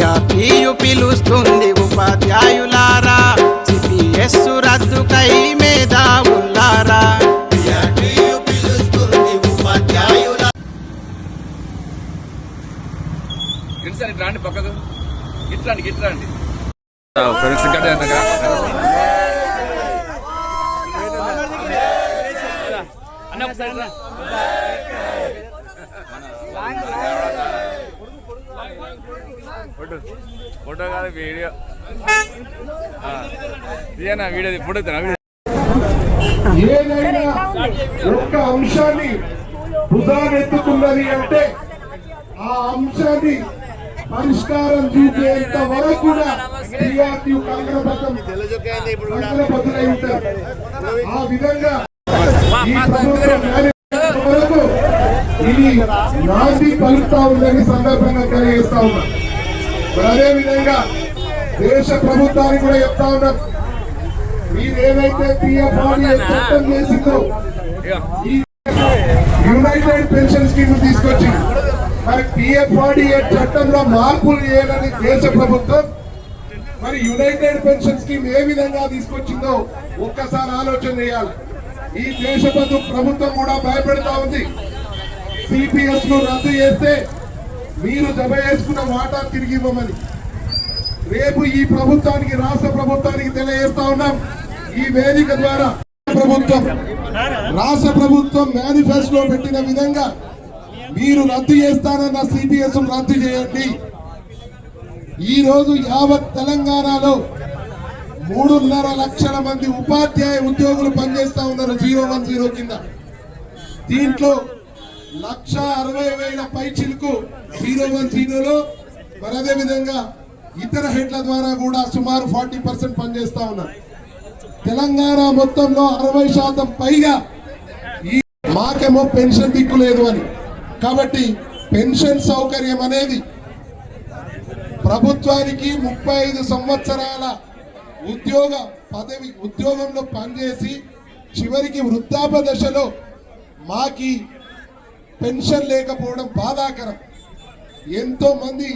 PRTU పిలుస్తుంది ఉపాధ్యాయులారా. CPS రద్దుకై మేధావులారా ఇట్లా పక్కకు. ఇట్లా ఇట్లా రండి. ఫ్రెండ్స్ గడ్డ అన్నగా అన్న ఒకసారి. ఫోటో ఫోటో కాదు వీడియో. ఇదేనా వీడియో ఫోటో ఏదైనా ఒక్క అంశాన్ని భుజానెత్తుకున్నది అంటే ఆ అంశాన్ని పరిష్కారం చూపేంత వరకు కూడా టీఆర్టీ కంగనబద్ధం కంగనబద్ధులై ఉంటారు ఆ విధంగా ఈ ప్రభుత్వం వరకు ఇది నాటి పలుకుతా ఉందని సందర్భంగా తెలియజేస్తా ఉన్నా. మరి అదే విధంగా దేశ ప్రభుత్వానికి కూడా చెప్తా ఉన్నాం మీరేదైతే పిఎఫ్ చట్టం చేసిందో యునైటెడ్ పెన్షన్ స్కీమ్ తీసుకొచ్చి మరి పిఎఫ్ చట్టంలో మార్పులు చేయాలని దేశ ప్రభుత్వం మరి యునైటెడ్ పెన్షన్ స్కీమ్ ఏ విధంగా తీసుకొచ్చిందో ఒక్కసారి ఆలోచన చేయాలి. ఈ దేశ ప్రభుత్వం కూడా భయపెడతా ఉంది. సిపిఎస్ను రద్దు చేస్తే మీరు జమ చేసుకున్న వాటా తిరిగి ఇవ్వమని. రేపు ఈ ప్రభుత్వానికి రాష్ట్ర ప్రభుత్వానికి తెలియజేస్తా ఉన్నాం. ఈ వేదిక ద్వారా ప్రభుత్వం రాష్ట్ర ప్రభుత్వం మేనిఫెస్టో పెట్టిన విధంగా మీరు రద్దు చేస్తానన్న సిపిఎస్ రద్దు చేయండి. ఈ రోజు యావత్ తెలంగాణలో మూడున్నర లక్షల మంది ఉపాధ్యాయ ఉద్యోగులు పనిచేస్తా ఉన్నారు జీరో వన్ జీరో కింద. దీంట్లో లక్ష అరవై వేల పైచిలకు జీరో వన్ జీరోలో మరి అదేవిధంగా ఇతర హెడ్ల ద్వారా కూడా సుమారు ఫార్టీ పర్సెంట్ పనిచేస్తా ఉన్నారు. తెలంగాణ మొత్తంలో అరవై శాతం పైగా ఈ మాకేమో పెన్షన్ దిక్కు లేదు అని. కాబట్టి పెన్షన్ సౌకర్యం అనేది ప్రభుత్వానికి ముప్పై ఐదు సంవత్సరాల ఉద్యోగ పదవి ఉద్యోగంలో పనిచేసి చివరికి వృద్ధాప దశలో మాకి పెన్షన్ లేకపోవడం బాధాకరం. ఎంతో మంది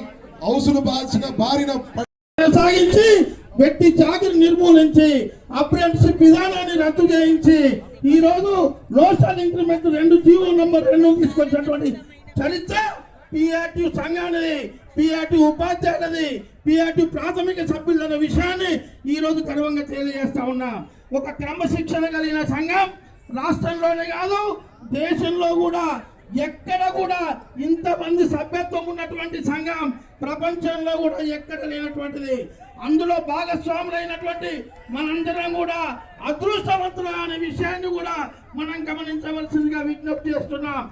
హౌసులు బాల్చిన బారిన కొనసాగించి వ్యక్తి చాకిరి నిర్మూలించి అప్రెంటిషిప్ విధానాన్ని రద్దు చేయించి ఈ రోజు లోసల్ ఇంక్రిమెంట్ రెండు జీవో నంబర్ రెండు తీసుకొచ్చినటువంటి చరిత్ర పిఆర్టీ సంఘానిది పిఆర్టీ ఉపాధ్యాయులది పిఆర్టీ ప్రాథమిక సభ్యులన్న విషయాన్ని ఈ రోజు గర్వంగా తెలియజేస్తా ఉన్నా. ఒక క్రమశిక్షణ కలిగిన సంఘం రాష్ట్రంలోనే కాదు దేశంలో కూడా ఎక్కడ కూడా ఇంతమంది సభ్యత్వం ఉన్నటువంటి సంఘం ప్రపంచంలో కూడా ఎక్కడ లేనటువంటిది. అందులో భాగస్వాములైనటువంటి మనందరం కూడా అదృష్టవంతులు అనే విషయాన్ని కూడా మనం గమనించవలసిందిగా విజ్ఞప్తి చేస్తున్నాం.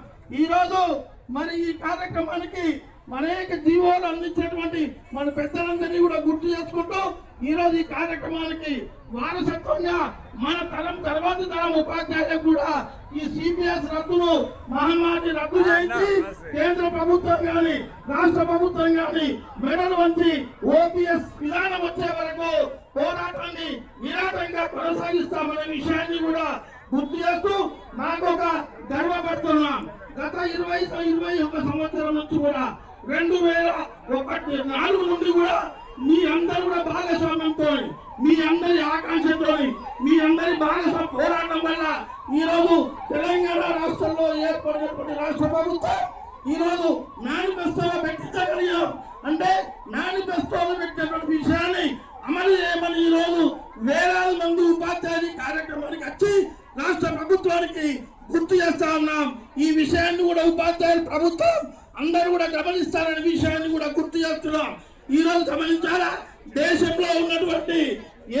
ఈరోజు మరి ఈ కార్యక్రమానికి అనేక జీవోలు అందించినటువంటి మన పెద్దలందరినీ కూడా గుర్తు చేసుకుంటూ ఈ రోజు ఈ కార్యక్రమానికి వారసత్వంగా మన తరం తర్వాత తరం ఉపాధ్యాయులకు కూడా ఈ సిపిఎస్ రద్దును మహమ్మారి రద్దు చేయించి కేంద్ర ప్రభుత్వం గాని రాష్ట్ర ప్రభుత్వం గాని మెడలు వంచి ఓపీఎస్ విధానం వచ్చే వరకు పోరాటాన్ని నిరాటంగా కొనసాగిస్తామనే విషయాన్ని కూడా గుర్తు చేస్తూ నాకు ఒక గర్వపడుతున్నాం. గత ఇరవై ఇరవై ఒక సంవత్సరం నుంచి కూడా రెండు వేల ఒకటి నాలుగు నుండి కూడా మీ అందరూ కూడా భాగస్వామ్యంతో మీ అందరి ఆకాంక్షతో మీ అందరి భాగస్వామ్య పోరాటం వల్ల ఈ రోజు తెలంగాణ రాష్ట్రంలో ఏర్పడినటువంటి రాష్ట్ర ప్రభుత్వం ఈరోజు మేనిఫెస్టోలో పెట్టించగలిగాం అంటే మేనిఫెస్టోలో పెట్టినటువంటి విషయాన్ని అమలు చేయమని ఈ రోజు వేలాది మంది ఉపాధ్యాయులు కార్యక్రమానికి వచ్చి రాష్ట్ర ప్రభుత్వానికి గుర్తు చేస్తా ఉన్నాం. ఈ విషయాన్ని కూడా ఉపాధ్యాయులు ప్రభుత్వం అందరూ కూడా గమనిస్తారనే విషయాన్ని కూడా గుర్తు చేస్తున్నాం. ఈ రోజు గమనించాలా దేశంలో ఉన్నటువంటి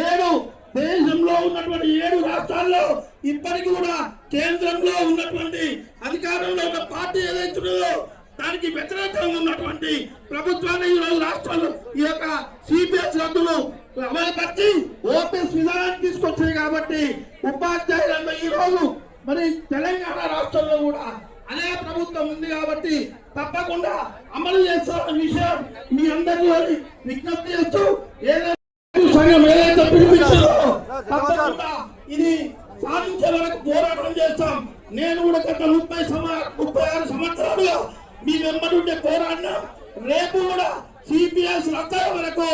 ఏడు దేశంలో ఉన్నటువంటి ఏడు రాష్ట్రాల్లో ఇప్పటికి కూడా కేంద్రంలో ఉన్నటువంటి అధికారంలో ఉన్న పార్టీ ఏదైతున్నదో దానికి వ్యతిరేకంగా ఉన్నటువంటి ప్రభుత్వాన్ని ఈ రోజు రాష్ట్రాలు ఈ యొక్క సిపిఎస్ రద్దులు అమలుపరిచి ఓపీఎస్ విధానాన్ని తీసుకొచ్చాయి కాబట్టి ఉపాధ్యాయులందరూ ఈ రోజు మరి తెలంగాణ రాష్ట్రంలో కూడా అదే ప్రభుత్వం ఉంది కాబట్టి తప్పకుండా అమలు చేస్తారన్న విషయం మీ అందరినీ విజ్ఞప్తి చేస్తూ ఏదైతే సంఘం ఏదైతే తప్పకుండా ఇది సాధించే వరకు పోరాటం చేస్తాం. నేను కూడా గత ముప్పై ముప్పై ఆరు సంవత్సరాలుగా మీ వెంబడి ఉండే పోరాడినా రేపు కూడా సిపిఎస్ రద్దయ్యే వరకు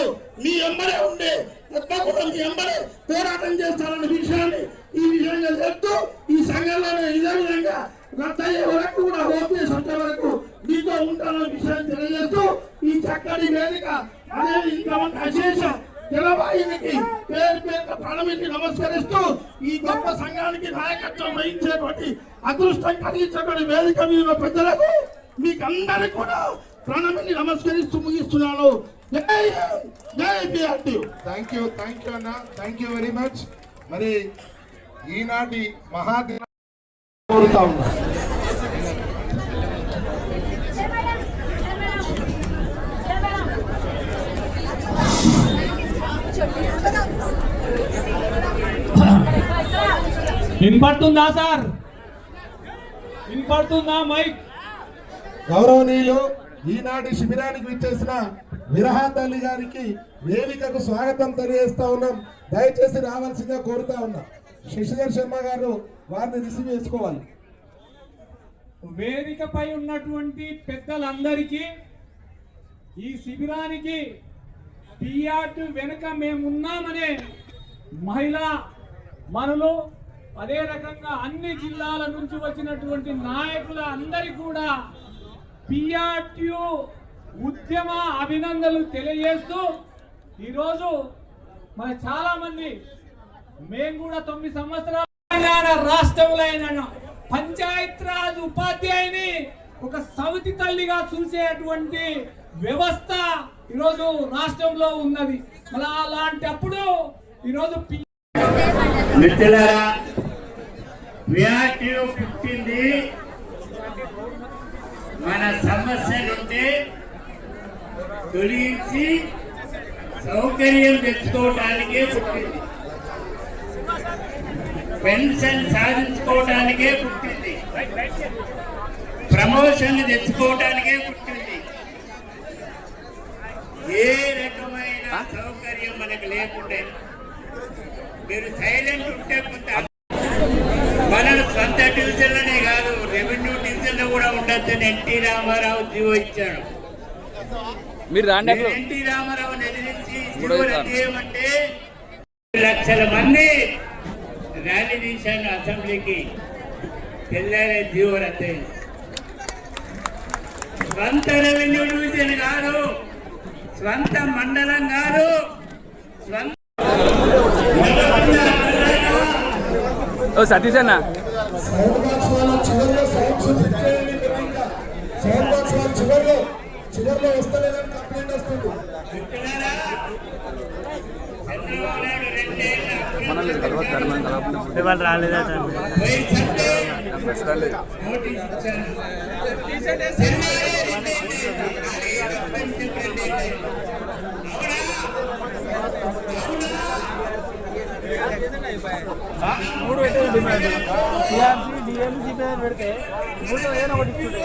మీ ఎంబడే ఉండే తప్పకుండా మీ ఎంబడే పోరాటం చేస్తారనే విషయాన్ని ఈ విషయంగా చెప్తూ ఈ సంఘంలోనే ఇదే విధంగా రద్దయ్యే వరకు కూడా ఓపీఎస్ వచ్చే వరకు మీతో ఉంటానన్న విషయాన్ని తెలియజేస్తూ ఈ చక్కటి వేదిక అదే ఇంతమంది అశేష జలవాయునికి పేరు పేరు ప్రణమికి నమస్కరిస్తూ ఈ గొప్ప సంఘానికి నాయకత్వం వహించేటువంటి అదృష్టం కలిగించేటువంటి వేదిక మీద ఉన్న పెద్దలకు మీకు కూడా ప్రణమికి నమస్కరిస్తూ ముగిస్తున్నాను. జై జై థ్యాంక్ యూ థ్యాంక్ యూ అన్న. థ్యాంక్ యూ వెరీ మచ్ మరి ఈనాటి మహాదిన కోరుతా ఉన్నా. వినపడుతుందా సార్? వినపడుతుందా మైక్? గౌరవనీయులు ఈనాటి శిబిరానికి విచ్చేసిన విరహ తల్లి గారికి వేదికకు స్వాగతం తెలియజేస్తా ఉన్నాం. దయచేసి రావాల్సిందిగా కోరుతా ఉన్నాం. శశిధర్ శర్మ గారు వారిని రిసీవ్ చేసుకోవాలి. వేదికపై ఉన్నటువంటి పెద్దలందరికీ ఈ శిబిరానికి పిఆర్టు వెనుక మేమున్నామనే మహిళా మనులు అదే రకంగా అన్ని జిల్లాల నుంచి వచ్చినటువంటి నాయకుల అందరి కూడా పిఆర్టు ఉద్యమ అభినందనలు తెలియజేస్తూ ఈరోజు మన చాలా మంది మేము కూడా తొమ్మిది సంవత్సరాల తెలంగాణ రాష్ట్రంలో అయిన పంచాయత్ ఉపాధ్యాయుని ఒక సమితి తల్లిగా చూసేటువంటి వ్యవస్థ ఈరోజు రాష్ట్రంలో ఉన్నది. మళ్ళా అలాంటప్పుడు ఈరోజు మిత్రులారా విఆర్టీఓ పుట్టింది. మన సమస్యలుంటే తొలగించి సౌకర్యం తెచ్చుకోవటానికే పుట్టింది. పెన్షన్ సాధించుకోవటానికే పుట్టింది. ప్రమోషన్ తెచ్చుకోవటానికే పుట్టింది. ఏ రకమైన సౌకర్యం మనకు లేకుండే. మీరు సైలెంట్ ఉంటే కొంత మన సొంత డివిజన్లనే కాదు రెవెన్యూ డివిజన్లో కూడా ఉండొద్దని ఎన్టీ రామారావు జీవో ఇచ్చాడు. మీరు రాండి ఎన్టీ రామారావు. చేయమంటే లక్షల మంది ర్యాలీ తీశాను అసెంబ్లీకి. తెల్లారే జీవో రద్దయింది స్వంత రెవెన్యూ డివిజన్ కాదు స్వంత మండలం కాదు స్వంత ఓ సతీష్ అన్న. చివరిలో బాక్స్ మూడు చివరిలో డిమాండ్. టీఆర్సీ డిఎంసీ వస్తుంది పెడితే మూడు రెండేళ్ళ ఒకటి కలవద్దు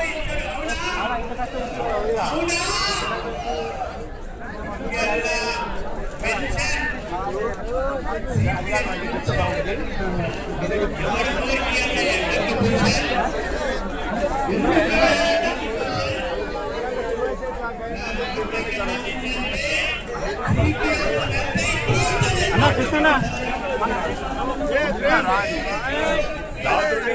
ధర్మం మన దేశం జయ జయ రాయ్ దాడులే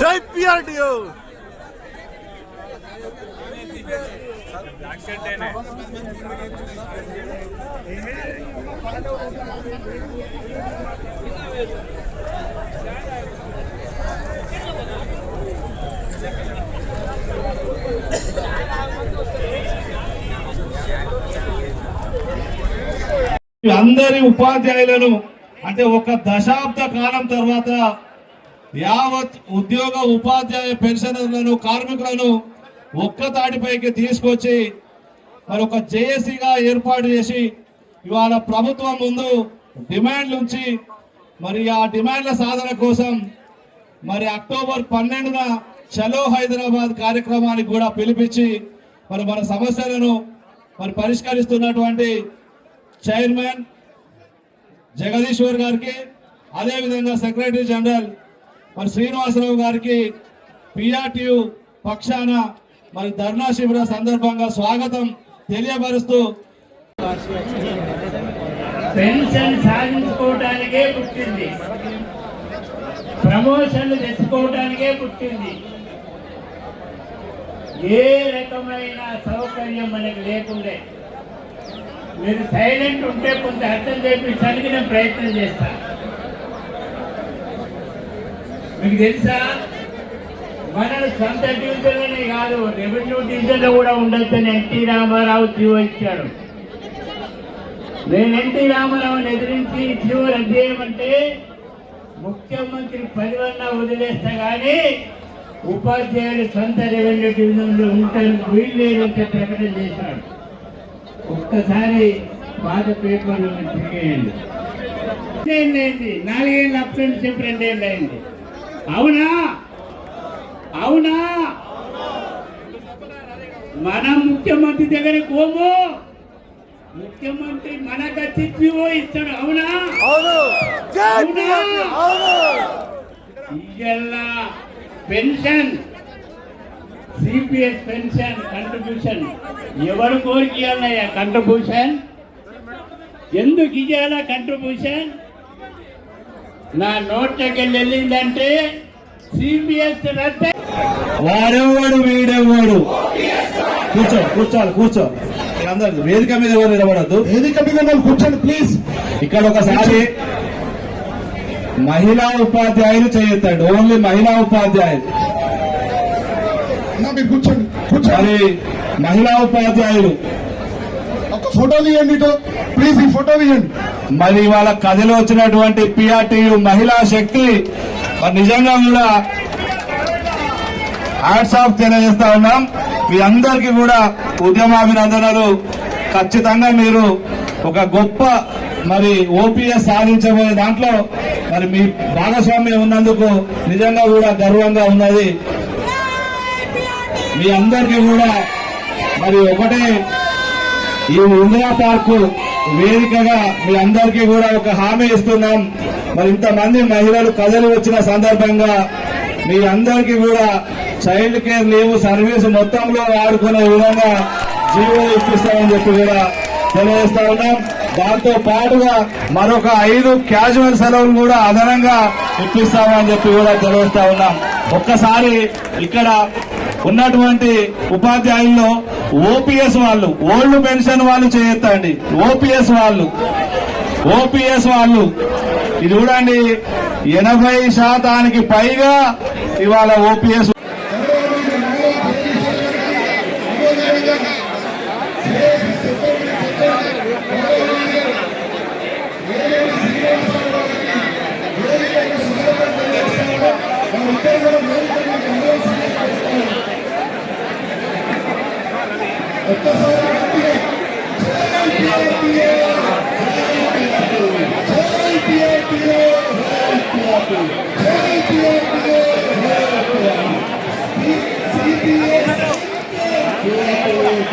జై పిఆర్డిఓ అందరి ఉపాధ్యాయులను అంటే ఒక దశాబ్ద కాలం తర్వాత యావత్ ఉద్యోగ ఉపాధ్యాయ పెన్షనర్లను కార్మికులను ఒక్క తాటిపైకి తీసుకొచ్చి మరి ఒక జేఏసీగా ఏర్పాటు చేసి ఇవాళ ప్రభుత్వం ముందు డిమాండ్లు ఉంచి మరి ఆ డిమాండ్ల సాధన కోసం మరి అక్టోబర్ పన్నెండున చలో హైదరాబాద్ కార్యక్రమానికి కూడా పిలిపించి మరి మన సమస్యలను మరి పరిష్కరిస్తున్నటువంటి చైర్మన్ జగదీశ్వర్ గారికి అదేవిధంగా సెక్రటరీ జనరల్ మరి శ్రీనివాసరావు గారికి పిఆర్టీయు పక్షాన మరి ధర్నా శిబిర సందర్భంగా స్వాగతం తెలియపరుస్తూ పెన్షన్ సాధించుకోవటానికే పుట్టింది. ప్రమోషన్లు తెచ్చుకోవటానికే పుట్టింది. ఏ రకమైన సౌకర్యం మనకు లేకుండే. మీరు సైలెంట్ ఉంటే కొంత అర్థం చేపించడానికి నేను ప్రయత్నం చేస్తాను మీకు తెలుసా? మన సొంత డివిజన్లోనే కాదు రెవెన్యూ డివిజన్లో కూడా ఉండొద్దని ఎన్టీ రామారావు జీవో ఇచ్చాడు. నేను ఎన్టీ రామారావుని ఎదిరించి జీవో రద్దు చేయమంటే ముఖ్యమంత్రి పదివన్నా వదిలేస్తా కానీ ఉపాధ్యాయులు సొంత రెవెన్యూ డివిజన్లో ఉంటారు వీళ్ళు లేదంటే ప్రకటన చేశాడు ఒక్కసారి పాత పేపర్లు తిరిగేయండి నాలుగేళ్ళు అప్రెంట్షిప్ రెండేళ్ళు అయింది అవునా? అవునా? మన ముఖ్యమంత్రి దగ్గర కోము ముఖ్యమంత్రి మనకు చిచ్చివో ఇస్తాడు అవునా? అవునా. ఇయ్యల్లా పెన్షన్. సిపిఎస్ పెన్షన్ కంట్రిబ్యూషన్ ఎవరు కోరికి ఇవ్వాలయ్యా కంట్రిబ్యూషన్ ఎందుకు ఇవ్వాలా కంట్రిబ్యూషన్ నా నోట్లోకి వెళ్ళి వెళ్ళిందంటే సిపిఎస్ రద్దు వాడెవడు వీడెవడు? కూర్చో కూర్చోవాలి కూర్చో. అందరు వేదిక మీద ఎవరు నిలబడద్దు? వేదిక మీద కూర్చోండి ప్లీజ్ ఇక్కడ ఒకసారి మహిళా ఉపాధ్యాయులు చేయొద్దండి ఓన్లీ మహిళా ఉపాధ్యాయులు. కూర్చోండి కూర్చోండి. మహిళా ఉపాధ్యాయులు. ఒక ఫోటో తీయండి ప్లీజ్ ఈ ఫోటో తీయండి. మరి వాళ్ళ కథలో వచ్చినటువంటి పిఆర్టీయు మహిళా శక్తి మరి నిజంగా కూడా హ్యాట్స్ ఆఫ్ తెలియజేస్తా ఉన్నాం. మీ అందరికీ కూడా ఉద్యమాభినందనలు. ఖచ్చితంగా మీరు ఒక గొప్ప మరి ఓపీఎస్ సాధించబోయే దాంట్లో మరి మీ భాగస్వామ్యం ఉన్నందుకు నిజంగా కూడా గర్వంగా ఉన్నది. మీ అందరికీ కూడా మరి ఒకటే ఈ ఇందిరా పార్కు వేదికగా మీ అందరికీ కూడా ఒక హామీ ఇస్తున్నాం. మరి ఇంతమంది మహిళలు కథలు వచ్చిన సందర్భంగా మీ అందరికీ కూడా చైల్డ్ కేర్ లీవ్ సర్వీస్ మొత్తంలో వాడుకునే విధంగా జీవో ఇప్పిస్తామని చెప్పి కూడా తెలియజేస్తా ఉన్నాం. దాంతో పాటుగా మరొక ఐదు క్యాజువల్ సెలవులు కూడా అదనంగా ఇప్పిస్తామని చెప్పి కూడా తెలియజేస్తా ఉన్నాం. ఒక్కసారి ఇక్కడ ఉన్నటువంటి ఉపాధ్యాయుల్లో ఓపీఎస్ వాళ్ళు ఓల్డ్ పెన్షన్ వాళ్ళు చేయొద్దండి. ఓపీఎస్ వాళ్ళు ఓపీఎస్ వాళ్ళు ఇది చూడండి ఎనభై శాతానికి పైగా ఇవాళ ఓపీఎస్ ఒక్కసారి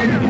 Thank you.